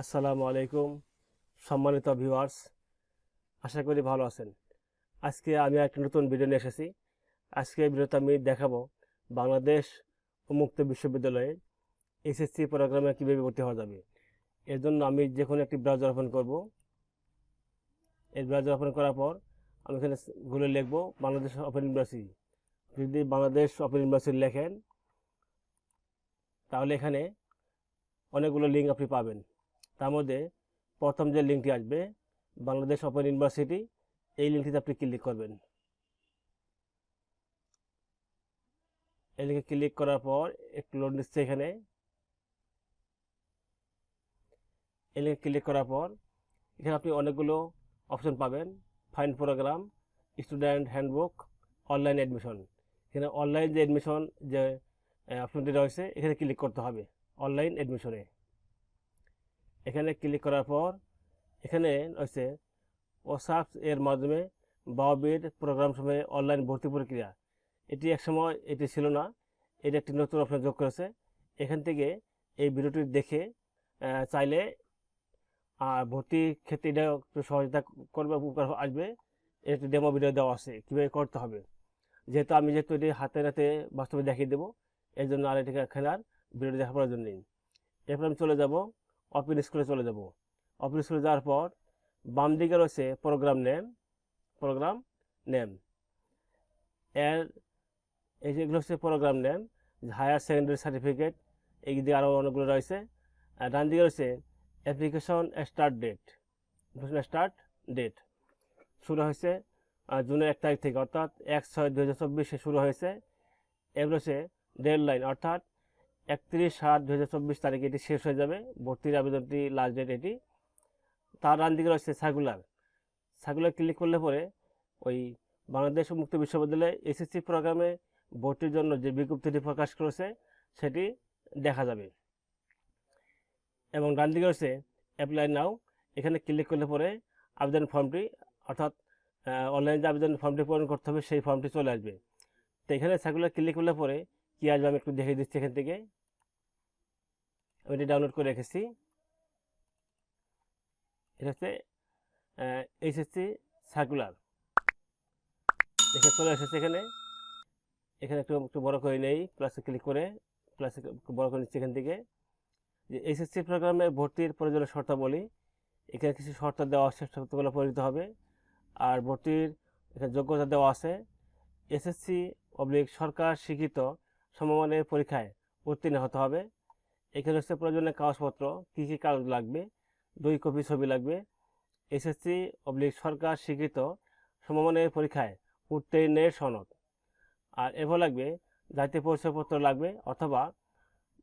আসসালামু আলাইকুম, সম্মানিত ভিউয়ার্স আশা করি ভালো আছেন। আজকে আমি একটা নতুন ভিডিও নিয়ে এসেছি। আজকে ভিডিওতে আমি দেখাবো বাংলাদেশ উন্মুক্ত বিশ্ববিদ্যালয়ে এসএসসি প্রোগ্রামে কীভাবে ভর্তি হওয়া যাবে। এর জন্য আমি যে কোনো একটি ব্রাউজার ওপেন করব। এই ব্রাউজার ওপেন করার পর আমি এখানে গুলো লিখব বাংলাদেশ ওপেন ইউনিভার্সিটি যদি বাংলাদেশ ওপেন ইউনিভার্সিটি লেখেন, তাহলে এখানে অনেকগুলো লিঙ্ক আপনি পাবেন। তার মধ্যে প্রথম যে লিঙ্কটি আসবে, বাংলাদেশ ওপেন ইউনিভার্সিটি এই লিঙ্কটিতে আপনি ক্লিক করবেন। এই লিঙ্কে ক্লিক করার পর একটু লোড নিচ্ছে এখানে। এই লিঙ্কে ক্লিক করার পর এখানে আপনি অনেকগুলো অপশন পাবেন। Fine program student handbook online admission এখানে অনলাইন যে অ্যাডমিশন যে অপশনটি রয়েছে, এখানে ক্লিক করতে হবে অনলাইন অ্যাডমিশনে এখানে ক্লিক করার পর, এখানে রয়েছে ওসাফ এর মাধ্যমে বাওবির প্রোগ্রাম সময়ে অনলাইন ভর্তি প্রক্রিয়া। এটি একসময় এটি ছিল না, এটি একটি নতুন অপশন যোগ করেছে। এখান থেকে এই ভিডিওটি দেখে চাইলে ভর্তি ক্ষেত্রে এটা একটু সহযোগিতা করবে, উপকার আসবে। একটি ডেমো ভিডিও দেওয়া আছে, কীভাবে করতে হবে। যেহেতু আমি যেহেতু এটি হাতে হাতে বাস্তবে দেখিয়ে দেবো, এর জন্য আর এটিকে এখানে আর ভিডিও দেখার প্রয়োজন নেই। এরপর আমি চলে যাব অপিন স্কুলে চলে যাব। অপিন স্কুলে যাওয়ার পর বাম দিকে রয়েছে প্রোগ্রাম নেম প্রোগ্রাম নেম এর এই যেগুলো হচ্ছে program name higher secondary certificate এই দিকে আরও অনেকগুলো রয়েছে। আর ডান দিকে রয়েছে application start date start date শুরু হয়েছে জুনের এক তারিখ থেকে, অর্থাৎ এক ছয় দু হাজার চব্বিশে শুরু হয়েছে। এগুলো হচ্ছে ডেড লাইন অর্থাৎ একত্রিশ সাত দু হাজার চব্বিশ তারিখে এটি শেষ হয়ে যাবে। ভর্তির আবেদনটি লাস্ট ডেট এটি। তার ডান দিকে রয়েছে সার্কুলার সার্কুলার ক্লিক করলে পরে ওই বাংলাদেশ মুক্ত বিশ্ববিদ্যালয়ে এসএসসি প্রোগ্রামে ভর্তির জন্য যে বিজ্ঞপ্তিটি প্রকাশ করেছে, সেটি দেখা যাবে। এবং ডান দিকে রয়েছে অ্যাপ্লাই নাও এখানে ক্লিক করলে পরে আবেদন ফর্মটি অর্থাৎ অনলাইনে যে আবেদন ফর্মটি পূরণ করতে হবে, সেই ফর্মটি চলে আসবে। তো এখানে সার্কুলার ক্লিক করলে পরে কী আসবে আমি একটু দেখিয়ে দিচ্ছি এখান থেকে। এটি ডাউনলোড করে রেখেছি। এটা হচ্ছে এইচএসসি সার্কুলার দেখে চলে এসেছে এখানে। এখানে একটু একটু বড় করে নেই প্লাসে ক্লিক করে প্লাসে বড় করে নিচ্ছি এখান থেকে। যে এইচএসসি প্রোগ্রামে ভর্তির প্রয়োজনীয় শর্তাবলী, এখানে কিছু শর্ত দেওয়া আছে শর্তগুলো পরিণত হবে। আর ভর্তির এখানে যোগ্যতা দেওয়া আছে। এসএসসি অবলিক সরকার স্বীকৃত সমমানের পরীক্ষায় উত্তীর্ণ হতে হবে। এখানে হচ্ছে প্রয়োজনীয় কাগজপত্র, কী কী কাগজ লাগবে, দুই কপি ছবি লাগবে। এসএসসি অবলিক সরকার স্বীকৃত সমমানের পরীক্ষায় উত্তীর্ণের সনদ। আর এরপর লাগবে, জাতীয় পরিচয়পত্র লাগবে, অথবা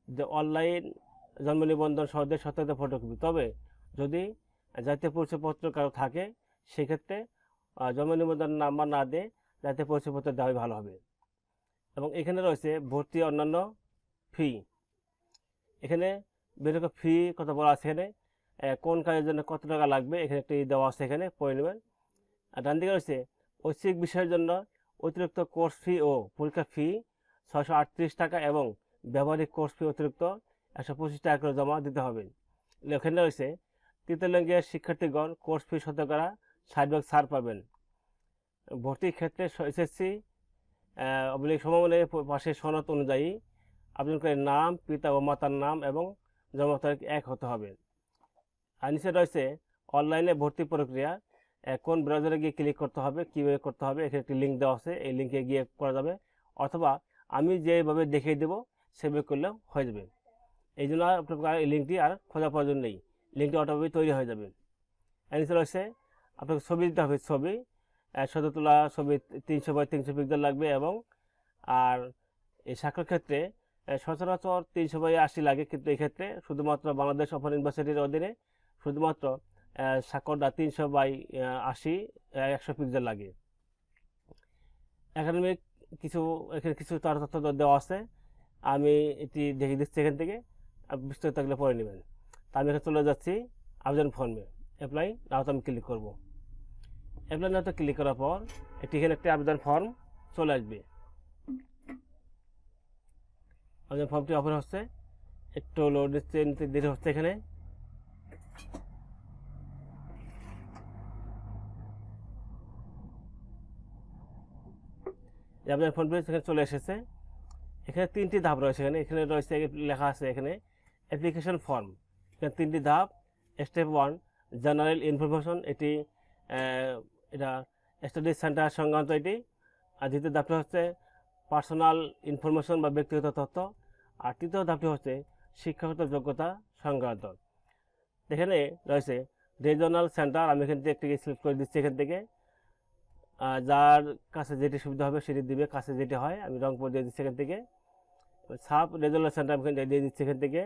যে অনলাইন জন্ম নিবন্ধন সহজে সত্যায়িত ফটোকপি। তবে যদি জাতীয় পরিচয়পত্র কারও থাকে, সেক্ষেত্রে জন্ম নিবন্ধন নাম্বার না দিয়ে জাতীয় পরিচয়পত্র দেওয়াই ভালো হবে। এবং এখানে রয়েছে ভর্তি অন্যান্য ফি। এখানে বেরোকে ফি কত বলা আছে এখানে। কোন কাজের জন্য কত টাকা লাগবে? এখানে একটি দেওয়া আছে এখানে, পড়ে নেবেন। আর ডান দিকে রয়েছে, ঐচ্ছিক বিষয়ের জন্য অতিরিক্ত কোর্স ফি ও পরীক্ষা ফি ছয়শো আটত্রিশ টাকা এবং ব্যবহারিক কোর্স ফি অতিরিক্ত একশো পঁচিশ টাকা করে জমা দিতে হবে। এখানে রয়েছে, তৃতীয় লিঙ্গের শিক্ষার্থীগণ কোর্স ফি শতকরা ষাট ভাগ ছাড় পাবেন। ভর্তির ক্ষেত্রে এসএসসি অবলিক সমমানের পাশে সনদ অনুযায়ী আবেদনকারীর নাম, পিতা ও মাতার নাম এবং জন্ম তারিখ এক হতে হবে। আর নিচে রয়েছে অনলাইনে ভর্তি প্রক্রিয়া কোন ব্রাউজারে গিয়ে ক্লিক করতে হবে, কীভাবে করতে হবে, এখানে একটি লিঙ্ক দেওয়া আছে, এই লিঙ্কে গিয়ে করা যাবে। অথবা আমি যেভাবে দেখিয়ে দেবো, সেভাবে করলেও হয়ে যাবে। এই জন্য আপনার এই লিঙ্কটি আর খোঁজার প্রয়োজন নেই। লিঙ্কটি অটোমেটিক তৈরি হয়ে যাবে। নিচে রয়েছে আপনাকে ছবি দিতে হবে, ছবি। শত তোলা ছবি তিনশো বাই তিনশো পিক্সেল লাগবে এবং আর এই স্বাক্ষর ক্ষেত্রে সচরাচর তিনশো বাই আশি লাগে কিন্তু এক্ষেত্রে শুধুমাত্র বাংলাদেশ ওপেন ইউনিভার্সিটির অধীনে শুধুমাত্র আহ, স্বাক্ষরটা তিনশো বাই আশি একশো পিক্সেল লাগে। একাডেমিক কিছু এখানে কিছু তার তথ্য দেওয়া আছে। আমি এটি দেখে দিচ্ছি এখান থেকে। বিস্তারিত থাকলে পরে নেবেন। তা আমি এখানে চলে যাচ্ছি আবেদন ফর্মে অ্যাপ্লাই নাওতে আমি ক্লিক করব। অ্যাপ্লাই নাওতে ক্লিক করার পর এটি এখানে একটি আবেদন ফর্ম চলে আসবে। আমাদের ফর্মটি অফার হচ্ছে, একটু লোড দিচ্ছে দেরি হচ্ছে এখানে। আপনার ফোন পে সেখানে চলে এসেছে। এখানে তিনটি ধাপ রয়েছে এখানে। এখানে রয়েছে লেখা আছে এখানে অ্যাপ্লিকেশন ফর্ম এখানে তিনটি ধাপ। স্টেপ ওয়ান জেনারেল ইনফরমেশন এটি এটা স্টাডি সেন্টার সংক্রান্ত এটি। আর দ্বিতীয় ধাপটা হচ্ছে পার্সোনাল ইনফরমেশন বা ব্যক্তিগত তথ্য। আর তৃতীয় ধাপটি হচ্ছে শিক্ষাগত যোগ্যতা সংক্রান্ত। এখানে রয়েছে রিজনাল সেন্টার আমি এখান থেকে একটি সিলেক্ট করে দিচ্ছি এখান থেকে। যার কাছে যেটি সুবিধা হবে সেটি দিবে, কাছে যেটি হয় আমি রংপুর দিয়ে দিচ্ছি এখান থেকে। সাব রিজনাল সেন্টার আমি এখান থেকে দিয়ে দিচ্ছি এখান থেকে।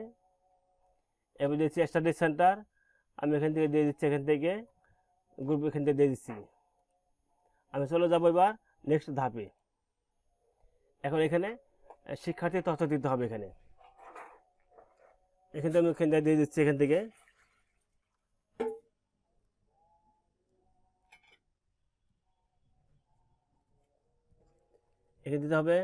এবার দিচ্ছি স্টাডি সেন্টার আমি এখান থেকে দিয়ে দিচ্ছি এখান থেকে। গ্রুপ এখান থেকে দিয়ে দিচ্ছি। আমি চলে যাব এবার নেক্সট ধাপে। এখন এখানে শিক্ষার্থী তথ্য দিতে হবে এখানে। এখান থেকে আমি এখান থেকে দিয়ে দিচ্ছি, এখান থেকে। এখানে দিতে হবে,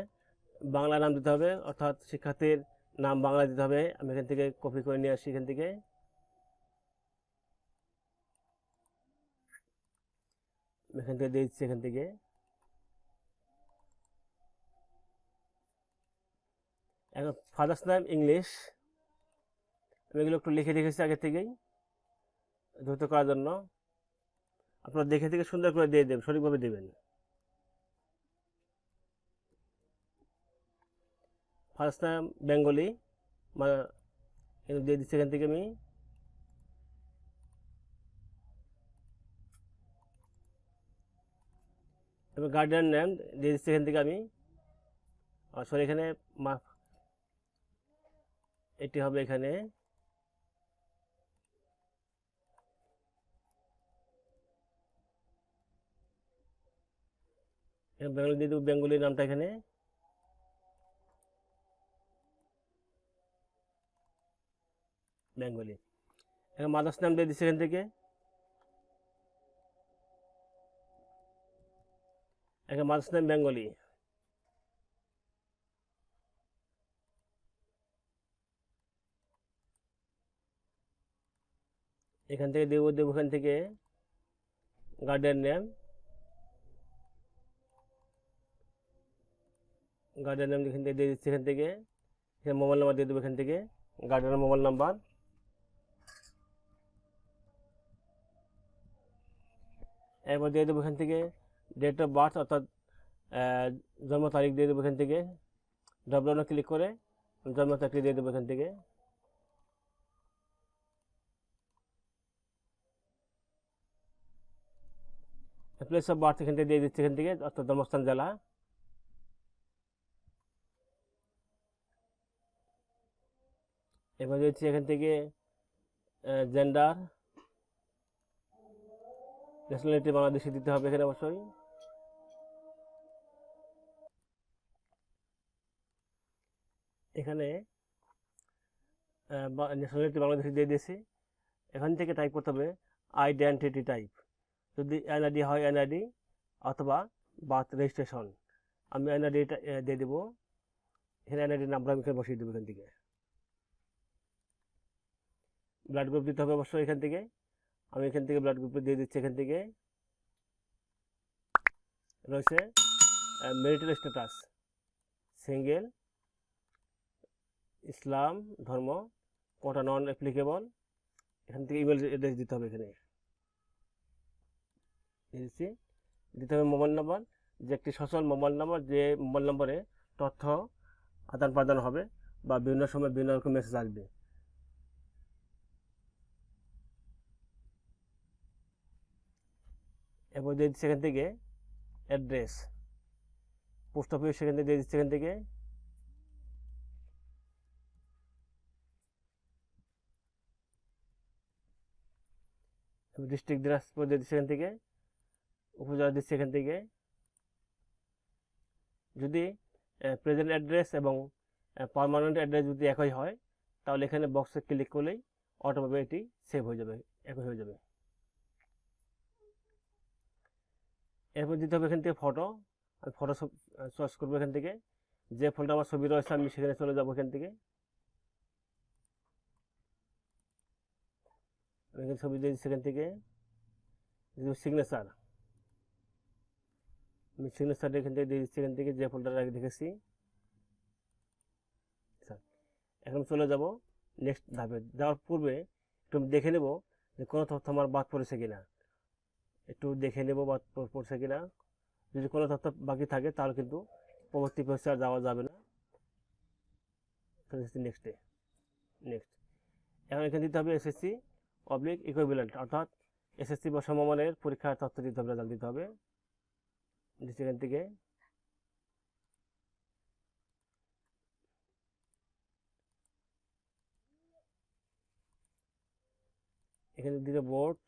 বাংলা নাম দিতে হবে, অর্থাৎ শিক্ষার্থীর নাম বাংলা দিতে হবে। আমি এখান থেকে কপি করে নিয়ে আসি এখান থেকে। এখান থেকে দিয়ে দিচ্ছি এখান থেকে। এখন ফাদার্স নাম ইংলিশ আমি এগুলো একটু লিখে রেখেছি আগে থেকেই, দ্রুত করার জন্য। আপনারা দেখে থেকে সুন্দর করে দিয়ে দেবেন, সঠিকভাবে দেবেন। ফার্স্ট নাম বেঙ্গলি দিয়ে দিচ্ছি এখান থেকে আমি। এবার গার্ডিয়ান নেম দিয়ে দিচ্ছি এখান থেকে আমি। সরি এখানে এটি হবে এখানে। বেঙ্গলি দিয়ে দেবো বেঙ্গলির নামটা এখানে। বেঙ্গলি এখানে মাদার্স নাম দিয়ে দিচ্ছি এখান থেকে। এখানে মাদার্স নাম বেঙ্গলি এখান থেকে দেবো দেবো এখান থেকে। গার্ডেন নেম গার্ডেন নেম এখান থেকে দিয়ে দিচ্ছি এখান থেকে। এখানে মোবাইল নাম্বার দিয়ে দেবো এখান থেকে। গার্ডেনের মোবাইল নাম্বার এরপর দিয়ে দেবো এখান থেকে ডেট অফ বার্থ অর্থাৎ জন্ম তারিখ দিয়ে দেবো এখান থেকে। ডবলনে ক্লিক করে, জন্ম তারিখ দিয়ে দেবো এখান থেকে। প্লেস অফ বার্থ এখান থেকে দিয়ে দিচ্ছে এখান থেকে, অর্থাৎ ধর্মস্থান জেলা। এবার দিচ্ছি এখান থেকে জেন্ডার ন্যাশনালিটি বাংলাদেশে দিতে হবে এখানে অবশ্যই। এখানে ন্যাশনালিটি বাংলাদেশে দিয়ে দিয়েছি। এখান থেকে টাইপ করতে হবে আইডেন্টিটি টাইপ যদি এনআইডি হয় এনআইডি অথবা বার্থ রেজিস্ট্রেশন আমি এনআইডি দিয়ে দেবো। এখানে এনআইডি নাম্বার আমি এখানে বসিয়ে দেবো এখান থেকে। ব্লাড গ্রুপ দিতে হবে অবশ্যই এখান থেকে। আমি এখান থেকে ব্লাড গ্রুপ দিয়ে দিচ্ছি এখান থেকে। রয়েছে মেরিটাল স্ট্যাটাস সিঙ্গেল ইসলাম, ধর্ম, কোটা নন অ্যাপ্লিকেবল এখান থেকে ইমেল অ্যাড্রেস দিতে হবে এখানে। দিয়ে দিতে হবে মোবাইল নাম্বার, যে একটি সচল মোবাইল নাম্বার, যে মোবাইল নম্বরে তথ্য আদান প্রদান হবে বা বিভিন্ন সময় বিভিন্ন রকম মেসেজ আসবে। এরপর দিয়ে দিচ্ছি এখান থেকে অ্যাড্রেস পোস্ট অফিস সেখান থেকে দিয়ে দিচ্ছি এখান থেকে। ডিস্ট্রিক্ট দিনাজপুর দিয়ে দিচ্ছি এখান থেকে। উপজেলা দিচ্ছি এখান থেকে। যদি প্রেজেন্ট অ্যাড্রেস এবং পার্মানেন্ট অ্যাড্রেস যদি একই হয়, তাহলে এখানে বক্সে ক্লিক করলেই অটোমেটিক এটি সেভ হয়ে যাবে, একই হয়ে যাবে। এরপর দিতে হবে এখান থেকে ফটো আমি ফটো চয়েস করব এখান থেকে। যে ফোনটা আমার ছবি রয়েছে, আমি সেখানে চলে যাব এখান থেকে। ছবি দিয়ে দিচ্ছি এখান থেকে। সিগনেচার আমি সিগনেচারটা এখান থেকে দিয়ে দিচ্ছি, এখান থেকে যে ফোল্ডার আগে দেখেছি। এখন চলে যাব নেক্সট ধাপে। যাওয়ার পূর্বে একটু দেখে নেব যে কোনো তথ্য আমার বাদ পড়েছে কিনা। একটু দেখে নেব বাদ পড়ছে কিনা। যদি কোনো তথ্য বাকি থাকে, তাহলে কিন্তু পরবর্তী পেজে আর যাওয়া যাবে না। নেক্সটে নেক্সট এখন এখানে দিতে হবে এসএসসি অবলিক ইকুইভ্যালেন্ট অর্থাৎ এসএসসি বা সমমানের পরীক্ষার তথ্য দিতে হবে রেজাল্ট দিতে হবে। দিচ্ছি এখান থেকে এখানে দিতে বোর্ড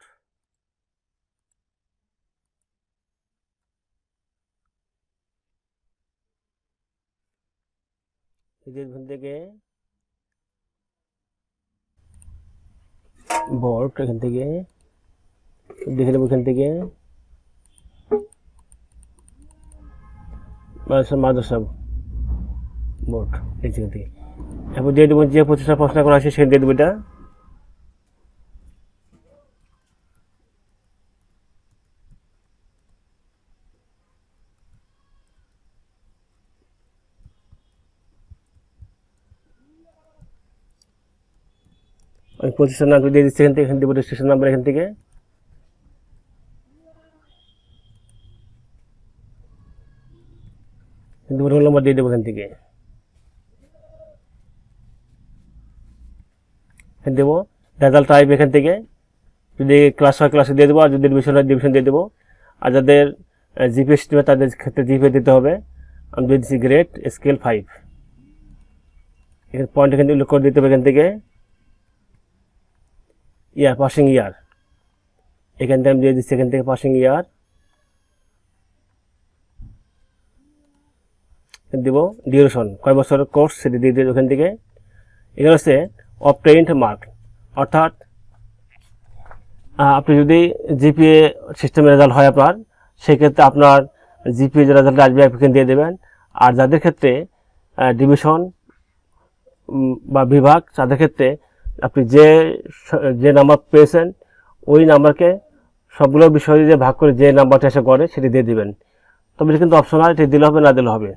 এখান থেকে বোর্ড এখান থেকে দেখে নেব এখান থেকে মাদ্রাসা বোর্ড, এই এখান থেকে। এরপর দিয়ে দেবো যে প্রতিষ্ঠান পড়াশোনা করা আছে সেখানে দিয়ে দেবো এটা। আমি প্রতিষ্ঠান নাম দিয়ে দিচ্ছি এখান থেকে এখান থেকে রেজিস্ট্রেশন নাম্বার এখান থেকে। কিন্তু রোল নাম্বার দিয়ে দেবো এখান থেকে। দেবো রেজাল্ট টাইপ এখান থেকে। যদি ক্লাস হয় ক্লাসে দিয়ে দেবো, আর যদি ডিভিশন হয় ডিভিশন দিয়ে দেবো। আর যাদের জিপে সিস্টেমে তাদের ক্ষেত্রে জিপে দিতে হবে। আমি দিয়ে দিচ্ছি গ্রেড স্কেল ফাইভ এখানে পয়েন্ট এখান থেকে উল্লেখ করে দিতে হবে এখান থেকে। ইয়ার পাসিং ইয়ার এখান থেকে আমি দিয়ে দিচ্ছি এখান থেকে পাসিং ইয়ার দিব ডিউরেশন কয় বছরের কোর্স সেটি দিয়ে দিই ওখান থেকে। এখানে হচ্ছে অবটেইনড মার্ক অর্থাৎ আপনি যদি জিপিএ সিস্টেমের রেজাল্ট হয় আপনার, সেক্ষেত্রে আপনার জিপিএ যে রেজাল্ট আসবে এখানে দিয়ে দেবেন। আর যাদের ক্ষেত্রে ডিভিশন বা বিভাগ, তাদের ক্ষেত্রে আপনি যে যে নাম্বার পেয়েছেন, ওই নাম্বারকে সবগুলো বিষয় দিয়ে ভাগ করে যে নাম্বারটা এসে করে সেটি দিয়ে দিবেন। তবে কিন্তু অপশনাল এটি দিলে হবে না দিলে হবে।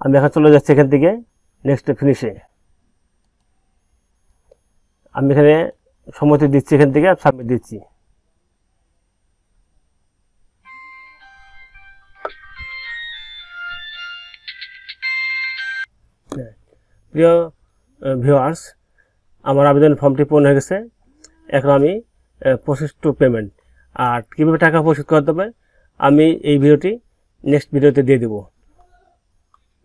আমি এখন চলে যাচ্ছি এখান থেকে নেক্সট ফিনিশে আমি এখানে সম্মতি দিচ্ছি এখান থেকে, আর সাবমিট দিচ্ছি। প্রিয় ভিউয়ার্স আমার আবেদন ফর্মটি পূর্ণ হয়ে গেছে। এখন আমি প্রসেস টু পেমেন্ট আর কীভাবে টাকা পরিশোধ করতে হবে, আমি এই ভিডিওটি নেক্সট ভিডিওতে দিয়ে দেবো।